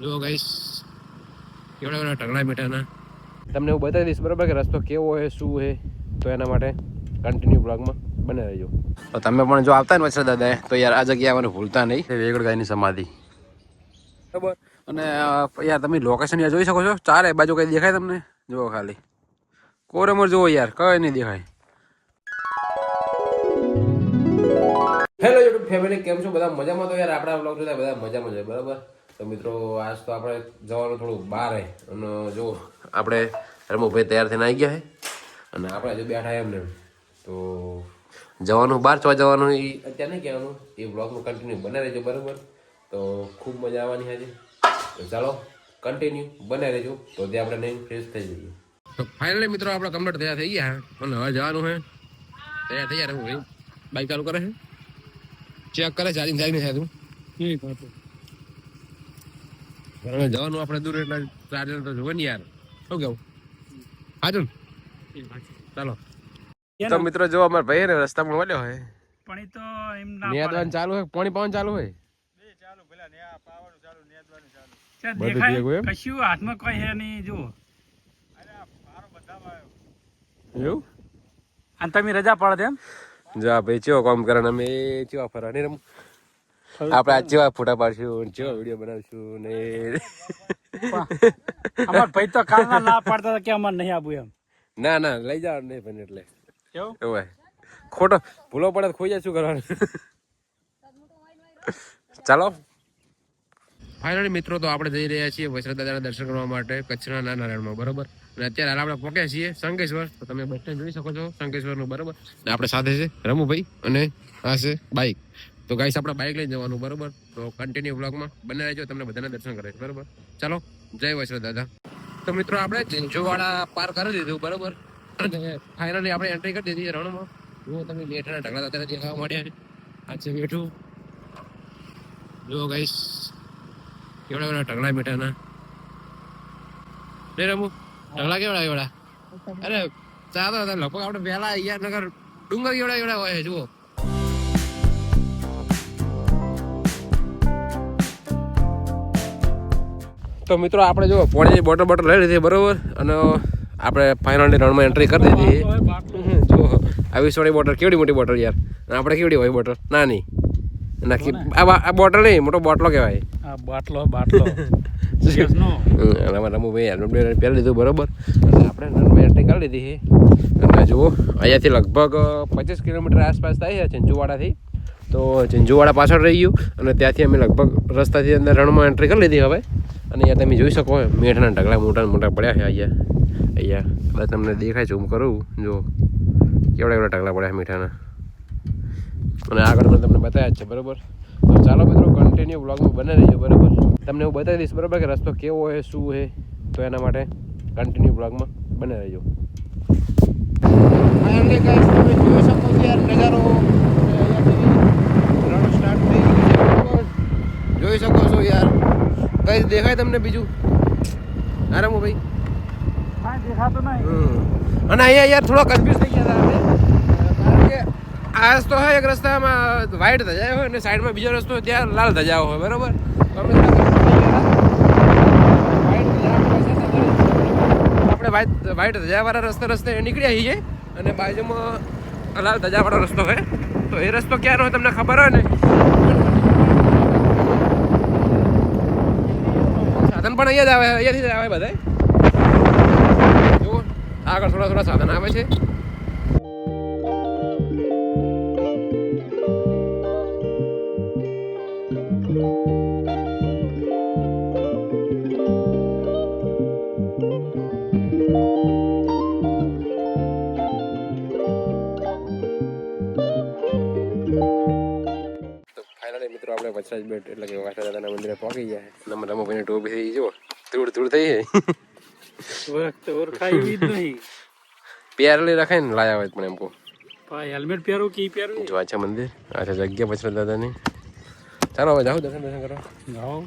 જો ગાઈસ કેવડા કેવડા ટગડા બેટાના તમને હું બતાવી દઈશ બરાબર કે રસ્તો કેવો છે શું છે તો એના માટે કન્ટિન્યુ બ્લોગમાં બને રહેજો તો તમે પણ જો આવતા ને વચ્ચે દાદા તો યાર આ જગ્યાએ આવવાનું ભૂલતા નહીં. વેગડ ગાયની સમાધિ. બરાબર? અને યાર તમે લોકેશન યાર જોઈ શકો છો? ચારે બાજુ કંઈ દેખાય તમને? જુઓ ખાલી. કોરમર જુઓ યાર કઈ નહીં દેખાય. હેલો યુટ્યુબ ફેમિલી કેમ છો? બધા મજામાં તો યાર આપણા બ્લોગ જોતા બધા મજામાં છે બરાબર? તો મિત્રો, આજ તો આપણે જવાનું થોડું બહાર હે અને જો, આપણે રમુભાઈ તૈયાર થઈને આવી ગયા છે. અને આપણે હજુ બેઠા એમને. તો જવાનું બહાર ચોવા જવાનું એ અત્યારે નહીં કહેવાનું. એ બ્લોગનું કન્ટિન્યુ બને રહેજો બરાબર? તો ખૂબ મજા આવવાની આજે. તો ચાલો કન્ટિન્યુ બને રહેજો તો ત્યાં આપણે નહીં ફ્રેશ થઈ જઈએ. તો ફાઇનલી મિત્રો, આપણે કમ્પ્લીટ તૈયાર થઈ ગયા અને હવે જવાનું છે. તૈયાર થઈ ગયા ભાઈ બાઈક ચાલુ કરે છે? ચેક કરે ચાલીને નહીં થાય તું હવે જવાનું આપણે દૂર એટલે ચાર્જર તો જોવે ને યાર. શું કેવું? હાજર ચાલો. તો મિત્રો જો અમાર ભાઈ ને રસ્તામાં મળ્યો હોય. પણ તો એમ ના નિયાદવાનું ચાલુ હોય પાણી પાવન ચાલુ હોય? કશું હાથમાં કોઈ હે નહીં જો એવું? અને તમે રજા પાડો એમ? જો ભાઈ ચેવો કામ કરે અમે ચેવા ફરવા નહીં રમું. આપણે આ જેવા ફોટા પાડશું જેવા વીડિયો બનાવશું ને અમાર ભાઈ તો કાલના ના પાડતા હતા કે અમાર નહીં આવું એમ. ના ના લઈ જાવ નહીં પણ એટલે. કેવું એવું ખોટો. ભૂલો પડે ખોઈ જાય શું કરવાનું? ચાલો. ફાઇનલી મિત્રો તો આપણે જઈ રહ્યા છીએ વૈષ્ણવ દાદાના દર્શન કરવા માટે કચ્છના નારાયણમાં બરોબર? અને અત્યારે હાલ આપણે પોકે છીએ શંકેશ્વર. તો તમે બસ સ્ટેન્ડ જોઈ શકો છો શંકેશ્વરનું બરોબર? અને આપણે સાથે છે રમુભાઈ અને આ છે બાઇક તો ગાઈસ આપણે બાઇક લઈને જવાનું, બરોબર? તો કન્ટિન્યુ બ્લોગમાં બને રહેજો, તમને બધાને દર્શન કરે બરોબર? ચાલો, જય વૈષ્ણવ દાદા. તો મિત્રો, આપણે ચિંચુવાડા પાર કરી દીધું, બરોબર? ફાઇનલી આપણે એન્ટ્રી કરી દીધી રણમાં. જુઓ તમે મેઠાના ઢગલા દાદા દેખાવા માંડ્યા છે. આ મેઠું જુઓ ગાઈસ કેવડા કેવડા ઢગલા બેઠાના રે રમુ, ઢગલા કેવડા કેવડા? અરે, ચાલો લગભગ આપણે વહેલા અહીંયા નગર ડુંગર કેવડા કેવડા હોય જુઓ. તો મિત્રો આપણે જો પોણીની બોટલ બોટલ લઈ લીધી બરોબર? અને આપણે ફાઇનલની રણમાં એન્ટ્રી કરી દીધી. જો આવી સોળી બોટલ કેવડી મોટી બોટલ યાર? અને આપણે કેવડી હોય બોટલ નાની. નાખી. આ બોટલ નહીં મોટો બોટલો કહેવાય. આ બાટલો બાટલો. અમારા રમુભાઈ હેલ્મેટ પહેરી લીધું બરોબર? અને આપણે રણમાં એન્ટ્રી કરી લીધી છે. અને જુઓ અહીંયાથી લગભગ પચીસ કિલોમીટર આસપાસ થાય છે ચિંચુવાડાથી. તો ચિંચુવાડા પાછળ રહી ગયું અને ત્યાંથી અમે લગભગ રસ્તાથી અંદર રણમાં એન્ટ્રી કરી લીધી હવે. અને અહીંયા તમે જોઈ શકો મેઠના ઢગલા મોટા મોટા પડ્યા છે અહીંયા. અહીંયા બસ તમને દેખાય ઝૂમ કરું, જો, કેવડા કેવડા ઢગલા પડ્યા મીઠાના. અને આગળ પણ તમને બતાવ્યા છે, બરાબર? તો ચાલો મિત્રો કન્ટિન્યુ બ્લોગમાં બને રહીજો, બરોબર? તમને હું બતાવી દઈશ, બરાબર, કે રસ્તો કેવો છે, શું છે? તો એના માટે કન્ટિન્યુ બ્લોગમાં બને રહીજો. જોઈ શકો છો જોઈ શકો છો યાર. કઈ દેખાય તમને બીજું? આરામ ભાઈ અને અહીંયા યાર થોડો કન્ફ્યુઝ થઈ ગયા હતા કારણ કે આ રસ્તો હોય એક રસ્તામાં વ્હાઈટ ધજાયો હોય અને સાઈડમાં બીજો રસ્તો હોય ત્યાં લાલ ધજાયો હોય બરાબર? ધજા આપણે વ્હાઈટ ધજાવાળા રસ્તે રસ્તે નીકળ્યા છીએ અને બાજુમાં લાલ ધજાવાળો રસ્તો હોય તો એ રસ્તો ક્યાંનો હોય તમને ખબર હોય ને? પણ અહીંયા જ આવે, અહીંયાથી આવે બધા. જુઓ, આગળ થોડા થોડા સાધન આવે છે. તો મિત્રો બેટ એટલે કે વાસા દાદાના મંદિરે પહોંચી ગયા અને રમોભાઈને ટોપી થઈ જુઓ ધૂળ ધૂળ થઈ જાય ઓળખ ઓળખાય જ નહીં. પ્યારલી રખાય ને લાયા હોય પણ એમ કહું. ભાઈ હેલ્મેટ પહેરો કે ઈ પહેરું? જો આ મંદિર આ છે જગ્યા વચરાજ દાદાની. ચાલો હવે જાઓ દર્શન દર્શન કરો જાઓ.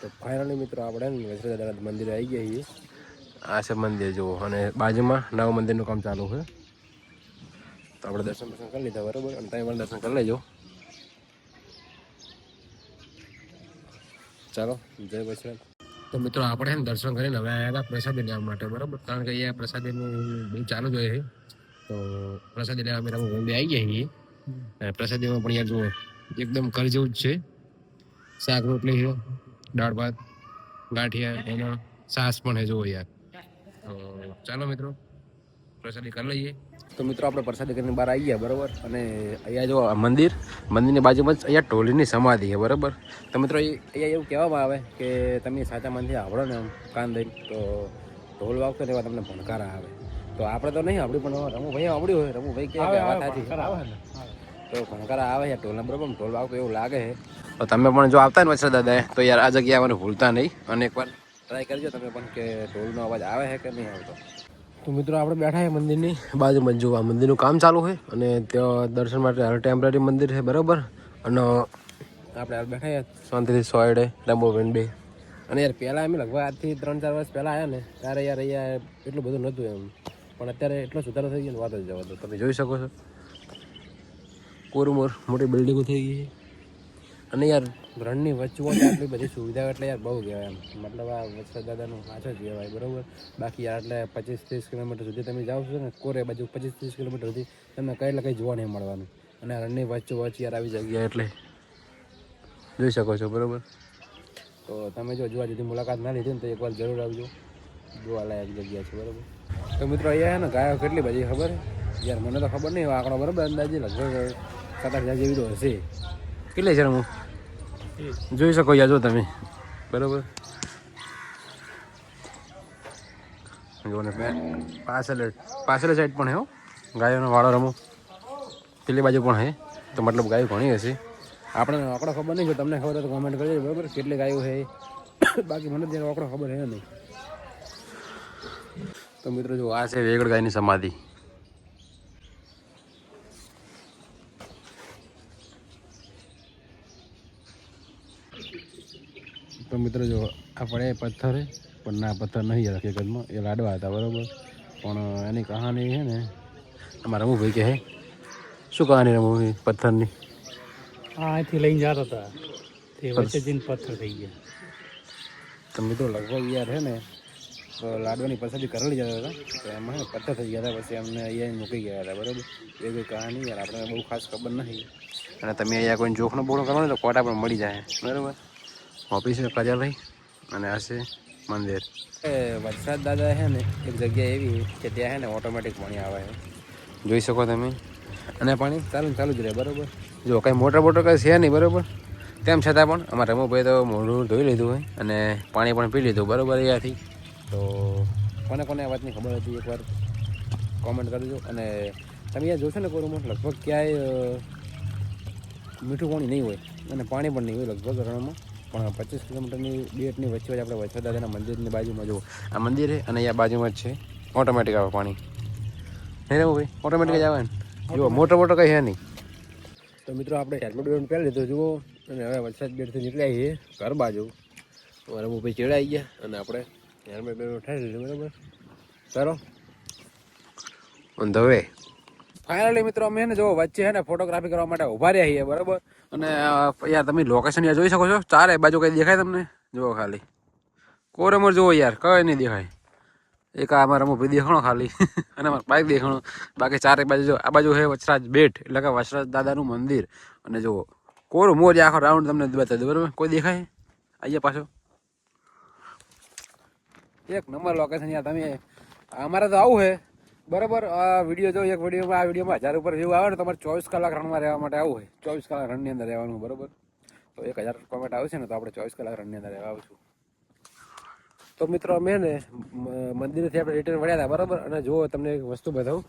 તો ફાઇનલી મિત્રો આપણે ને વચરાજ દાદાના મંદિરે આવી ગયા છીએ. આ છે મંદિર જુઓ અને બાજુમાં નવ મંદિરનું કામ ચાલુ છે. તો આપણે દર્શન દર્શન કરી લીધા બરાબર? અને તમે પણ દર્શન કરી લેજો. ચાલો, જય વૈષ્ણવ તો મિત્રો આપણે ને દર્શન કરીને હવે આવ્યા હતા પ્રસાદી લેવા માટે, બરાબર? કારણ કે અહીંયા પ્રસાદીનું બહુ ચાલુ જ હોય છે. તો પ્રસાદી લેવા અમે રમુ આવી ગયા છીએ. પ્રસાદીમાં પણ યાર જુઓ, એકદમ ઘર જેવું જ છે. શાક રોટલી છે, દાળ ભાત, ગાંઠિયા, એના સાસ પણ હે જુઓ યાર. ચાલો મિત્રો. પ્રસાદી કરી લઈએ. તો મિત્રો આપણે પ્રસાદી કરીને બહાર આવી ગયા બરાબર? અને અહીંયા જો મંદિર મંદિરની બાજુમાં જ અહીંયા ટોલીની સમાધિ છે બરાબર? તો મિત્રો એ- અહીંયા એવું કહેવામાં આવે કે તમે સાચા મનથી આવડો ને કાન દઈને તો ઢોલ વાગતો ને એવા તમને ભણકારા આવે. તો આપણે તો નહીં આવડ્યું પણ રમુભાઈ આવડ્યું હોય રમુભાઈ કે વાત સાચી. તો ભણકારા આવે યાર ઢોલના બરાબર? ઢોલ વાગતો એવું લાગે છે. તો તમે પણ જો આવતા ને વચ્ચે દાદા તો યાર આ જગ્યાએ મને ભૂલતા નહીં. અને એકવાર ટ્રાય કરજો તમે પણ કે ઢોલનો અવાજ આવે છે કે નહીં આવતો. તો મિત્રો આપણે બેઠા છે મંદિરની બાજુમાં જો આ મંદિરનું કામ ચાલુ છે અને ત્યાં દર્શન માટે હાલ ટેમ્પરરી મંદિર છે, બરાબર? અને આપણે હાલ બેઠા છીએ શાંતિથી સોયડે રંબોબેન બે. અને યાર પહેલાં અમે લગભગ આજથી ત્રણ ચાર વર્ષ પહેલાં આવ્યા ને, ત્યારે યાર અહીંયા એટલું બધું નહોતું એમ. પણ અત્યારે એટલો સુધારો થઈ ગયો ને, વાત જ જવા દો. તમે જોઈ શકો છો. કોરમોર મોટી બિલ્ડિંગો થઈ ગઈ છે. અને યાર, રણની વચ્ચે આટલી બધી સુવિધાઓ એટલે યાર બહુ કહેવાય એમ. મતલબ આ વત્સલ દાદાનું સાચો જ કહેવાય, બરાબર? બાકી યાર એટલે પચીસ ત્રીસ કિલોમીટર સુધી તમે જાઓ છો ને, કોરે બાજુ પચીસ ત્રીસ કિલોમીટર સુધી તમને કંઈ એટલે કંઈ જોવા નહીં મળવાનું. અને રણની વચ્ચે યાર આવી જગ્યા એટલે જોઈ શકો છો, બરાબર? તો તમે જો જોવા જુદી મુલાકાત ના લીધી ને તો એકવાર જરૂર આવજો. જોવાલાયક જગ્યા છે, બરાબર? તો મિત્રો અહીંયા ને ગાયો કેટલી બધી ખબર યાર, મને તો ખબર નહીં, આંકડો બરાબર અંદાજે લગભગ સાત આઠ હજાર જેવી તો હશે. કેટલી છે હું જોઈ શકો યાજો તમે. બરાબર? જો ને પે- પાછળ પાછળ સાઈડ પણ હે હો. ગાયોનો વાળો રમો. પેલી બાજુ પણ હે. તો મતલબ ગાયો ઘણી હશે. આપણે આંકડો ખબર નહીં જો તમને ખબર હોય તો કોમેન્ટ કરજો બરાબર? કેટલી ગાયો છે બાકી મને ત્યાં આંકડો ખબર હે નહીં. તો મિત્રો જો આ છે વેગડ ગાયની સમાધિ. તો મિત્રો જો આપણે પથ્થર પણ ના પથ્થર નહીં હકીકતમાં. એ લાડવા હતા બરાબર. પણ એની કહાની છે ને અમારા રમુભાઈ કહે શું કહાની રમુભાઈ પથ્થરની? હા અહીંથી લઈને જતા હતા. તે વચ્ચે જઈને પથ્થર થઈ ગયા. તો મિત્રો લગભગ યાર છે ને તો લાડવાની પસંદી કરેલી જતા હતા. તો એમાં પથ્થર થઈ ગયા હતા પછી અમને અહીંયા મૂકી ગયા હતા બરાબર. એ કોઈ કહાની યાર આપણે બહુ ખાસ ખબર નથી. અને તમે અહીંયા કોઈ જોખનો બોખનો કરવાનો તો કોટા પણ મળી જાય બરાબર. ઓફિસ કાર્યાલય અને આ છે મંદિર. વરસાદ દાદા છે ને એક જગ્યા એવી કે ત્યાં છે ને ઓટોમેટિક પાણી આવે છે જોઈ શકો તમે. અને પાણી ચાલુ ચાલુ જ રહે બરાબર? જો કાંઈ મોટર બોટર કંઈ છે નહીં બરાબર? તેમ છતાં પણ અમારા રમુભાઈ તો મોઢું ધોઈ લીધું હોય અને પાણી પણ પી લીધું બરાબર અહીંયાથી તો કોને કોને આ વાતની ખબર હતી એકવાર? કોમેન્ટ કરજો. અને તમે અહીંયા જોશો ને કોરોમાં લગભગ ક્યાંય મીઠું પાણી નહીં હોય અને પાણી પણ નહીં હોય લગભગ રણમાં. પણ પચીસ કિલોમીટરની બેટની વચ્ચે વચ્ચે આપણે વચ્ચે દાદાના મંદિરની બાજુમાં જુઓ. આ મંદિર છે અને અહીંયા બાજુમાં જ છે ઓટોમેટિક આવે પાણી. નહીં રહેવું ભાઈ ઓટોમેટિક જ આવે ને? જુઓ મોટો મોટો કંઈ છે નહીં. તો મિત્રો આપણે હેલ્મેટ બેલ્મેટ પહેરી લીધું જુઓ. અને હવે વરસાદ બેટથી નીકળ્યા છીએ ઘર બાજુ. અમારા ભાઈ ચેડાઈ ગયા અને આપણે હેલ્મેટ બેલ્મેટ ઠારી લીધું બરાબર? ચાલો ઓન ધ વે ફાઇનલી મિત્રો, અમે જો વચ્ચે હે ને ફોટોગ્રાફી કરવા માટે ઊભા રહ્યા છીએ, બરાબર? અને યાર તમે લોકેશન યાર જોઈ શકો છો? ચારે બાજુ કંઈ દેખાય તમને? જુઓ ખાલી. કોરેમોર જુઓ યાર, કઈ નહીં દેખાય. એક આ અમારા ભાઈ દેખાણો ખાલી. અને અમારા બાઈક દેખાણો. બાકી ચારે બાજુ જો, આ બાજુ છે વચરાજ બેટ, એટલે કે વચરાજ દાદાનું મંદિર. અને જુઓ, કોરું મોર આખો રાઉન્ડ તમને બતાવી બરાબર? કોઈ દેખાય? અહીંયા પાછો. એક નંબર લોકેશન યાર, તમે, અમારે તો આવું છે બરાબર આ વીડિયો જો એક વિડીયોમાં આ વિડીયોમાં હજાર ઉપર વ્યૂ આવે ને તમારે ચોવીસ કલાક રણમાં રહેવા માટે આવું હોય. ચોવીસ કલાક રણની અંદર રહેવાનું બરાબર? તો એક હજાર કોમેન્ટ આવશે ને તો આપણે ચોવીસ કલાક રણની અંદર રહેવા આવશું. તો મિત્રો અમે ને મંદિરેથી આપણે રિટર્ન વળ્યા હતા બરાબર? અને જુઓ તમને એક વસ્તુ બતાવું.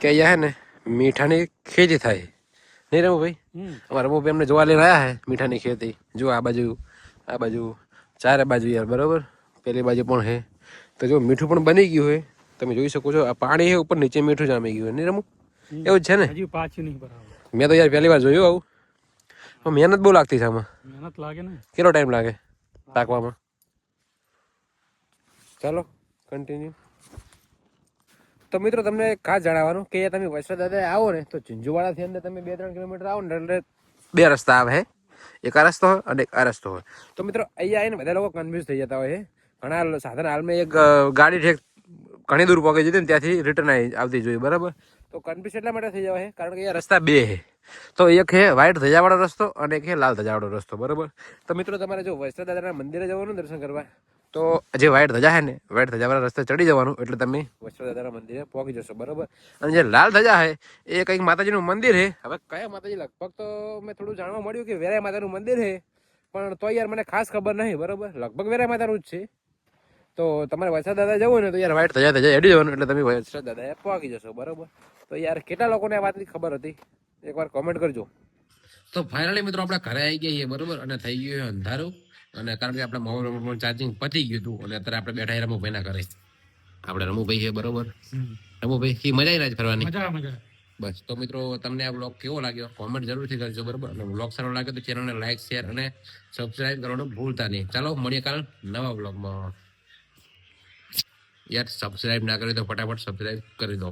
કે અહીંયા હે ને મીઠાની ખેતી થાય. નહીં રમુભાઈ હમ. અમારા રમુ ભાઈ અમને જોવા લઈને આવ્યા છે મીઠાની ખેતી. જો આ બાજુ આ બાજુ ચારે બાજુ યાર બરાબર? પેલી બાજુ પણ છે. તો જો મીઠું પણ બની ગયું હોય તમે જોઈ શકો છો આ પાણી ઉપર નીચે મીઠું જામી ગયું નહીં રમું એવું છે ને? હજી પાછું નહીં બરાબર મેં તો યાર પહેલી વાર જોયું આવું. પણ મહેનત બહુ લાગતી છે આમાં. મહેનત લાગે ને? કેટલો ટાઈમ લાગે પાકવામાં ચાલો કન્ટિન્યુ તો મિત્રો તમને ખાસ જણાવવાનું કે તમે વૈષ્ણવ દાદા આવો ને તો ઝીંઝુવાડાથી અંદર તમે બે ત્રણ કિલોમીટર આવો ને એટલે બે રસ્તા આવે હે. એક આ રસ્તો હોય અને એક આ રસ્તો હોય. તો મિત્રો અહીંયા આવીને બધા લોકો કન્ફ્યુઝ થઈ જતા હોય છે ઘણા સાધન હાલમાં એક ગાડી ઠેક ઘણી દૂર પહોંચી જતી ને ત્યાંથી રિટર્ન આવી આવતી જોઈએ બરાબર? તો કન્ફ્યુઝ એટલા માટે થઈ જવાય કારણ કે અહીંયા રસ્તા બે છે તો એક છે વ્હાઈટ ધજાવાળો રસ્તો અને એક છે લાલ ધજાવાળો રસ્તો, બરાબર? તો મિત્રો, તમારે જો વૈષ્ણવ દાદાના મંદિરે જવાનું દર્શન કરવા, તો જે વ્હાઈટ ધજા છે ને વ્હાઈટ ધજાવાળા રસ્તે ચડી જવાનું, એટલે તમે વૈષ્ણવ દાદાના મંદિરે પહોંચી જશો, બરાબર? અને જે લાલ ધજા છે એ કંઈક માતાજીનું મંદિર છે હવે કયા માતાજી? લગભગ તો મેં થોડું જાણવા મળ્યું કે વેરાય માતાનું મંદિર છે પણ તો યાર મને ખાસ ખબર નહીં, બરાબર? લગભગ વેરાય માતાનું જ છે. તો તમારે વરસાદ દાદા જવું ને તો યાર વાઈટ થયા થયા એડી જવાનું એટલે તમે વરસાદ દાદાએ પહોંચી જશો બરાબર? તો યાર કેટલા લોકોને આ વાતની ખબર હતી? એકવાર કોમેન્ટ કરજો. તો ફાઇનલી મિત્રો આપણે ઘરે આવી ગયા છીએ બરોબર? અને થઈ ગયું અંધારું. અને કારણ કે આપણે મોબાઈલ ચાર્જિંગ પતી ગયું હતું અને અત્યારે આપણે બેઠા છીએ રમુભાઈ ના ઘરે. આપણે રમુભાઈ છે બરોબર? રમુભાઈ કી મજા આવી જ ફરવાની? મજા મજા. બસ તો મિત્રો તમને આ બ્લોગ કેવો લાગ્યો? કોમેન્ટ જરૂરથી કરજો બરોબર? અને બ્લોગ સારો લાગે તો ચેનલને લાઈક શેર અને સબસ્ક્રાઇબ કરવાનું ભૂલતા નહીં. ચાલો મળીએ કાલ નવા બ્લોગમાં યાર સબસ્ક્રાઇબ ના કરી તો ફટાફટ સબસ્ક્રાઇબ કરી દો.